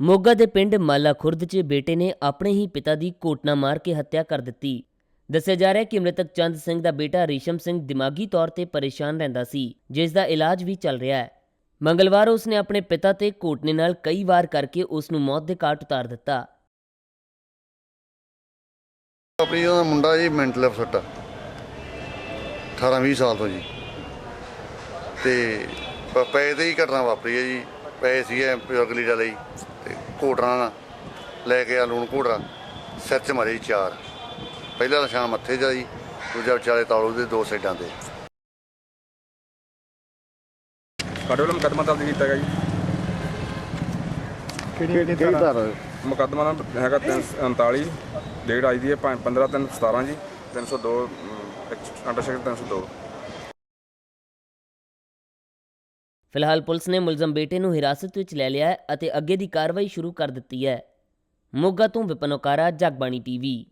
ਮੋਗਾ ਦੇ ਪਿੰਡ ਮਾਲਾ ਖੁਰਦ 'ਚ ਬੇਟੇ ਨੇ ਆਪਣੇ ਹੀ ਪਿਤਾ ਦੀ ਕੋਟਨਾ ਮਾਰ ਕੇ ਹੱਤਿਆ ਕਰ ਦਿੱਤੀ। ਦੱਸਿਆ ਜਾ ਰਿਹਾ ਹੈ ਕਿ ਮ੍ਰਿਤਕ ਚੰਦ ਸਿੰਘ ਦਾ ਬੇਟਾ ਰੇਸ਼ਮ ਸਿੰਘ ਦਿਮਾਗੀ ਤੌਰ ਤੇ ਪਰੇਸ਼ਾਨ ਰਹਿੰਦਾ ਸੀ, ਜਿਸ ਦਾ ਇਲਾਜ ਵੀ ਚੱਲ ਰਿਹਾ ਹੈ। ਮੰਗਲਵਾਰ ਉਸ ਨੇ ਆਪਣੇ ਪਿਤਾ ਤੇ ਕੋਟਨੇ ਨਾਲ ਕਈ ਵਾਰ ਕਰਕੇ ਉਸ ਨੂੰ ਮੌਤ ਦੇ ਘਾਟ ਉਤਾਰ ਦਿੱਤਾ। ਆਪਣੀ ਉਹਦਾ ਮੁੰਡਾ ਜੀ ਮੈਂਟਲ ਅਪਸੈਟ 18 20 ਸਾਲ ਤੋਂ ਜੀ। ਤੇ ਪ- ਪਏ ਤੇ ਹੀ ਘਟਨਾ ਵਾਪਰੀ ਹੈ ਜੀ। ਪਏ ਸੀਗੇ ਬਜ਼ੁਰਗ ਲੀੜਾ ਲਈ ਤੇ ਘੋਟਣਾ ਨਾਲ ਲੈ ਕੇ ਆ ਲੂਣ ਘੋਟਰਾ ਸਿਰ 'ਚ ਮਾਰੇ ਜੀ ਚਾਰ। ਪਹਿਲਾ ਨਿਸ਼ਾਨ ਮੱਥੇ 'ਚ ਆ ਜੀ ਦੂਜਾ ਵਿਚਾਲੇ ਤਾਲੂ ਦੇ ਦੋ ਸਾਈਡਾਂ ਤੇ। ਸਾਡੇ ਵੱਲੋਂ ਮੁਕੱਦਮਾ ਦਰਜ ਕੀਤਾ ਗਿਆ ਜੀ। ਕਿਹੜੀ ਧਾਰਾ? ਮੁਕੱਦਮਾ ਨੰਬਰ ਹੈਗਾ 339 ਡੇਟ ਆਈ ਦੀ ਹੈ 15 3 17 ਜੀ 302 ਅੰਡਰ ਸੈਕਟਰ 302 ਫਿਲਹਾਲ ਪੁਲਿਸ ਨੇ ਮੁਲਜ਼ਮ ਬੇਟੇ ਨੂੰ ਹਿਰਾਸਤ ਵਿੱਚ ਲੈ ਲਿਆ ਹੈ ਅਤੇ ਅੱਗੇ ਦੀ ਕਾਰਵਾਈ ਸ਼ੁਰੂ ਕਰ ਦਿੱਤੀ ਹੈ। ਮੋਗਾ ਤੋਂ ਵਿਪਨ ਓਕਾਰਾ, ਜਗਬਾਣੀ ਟੀਵੀ।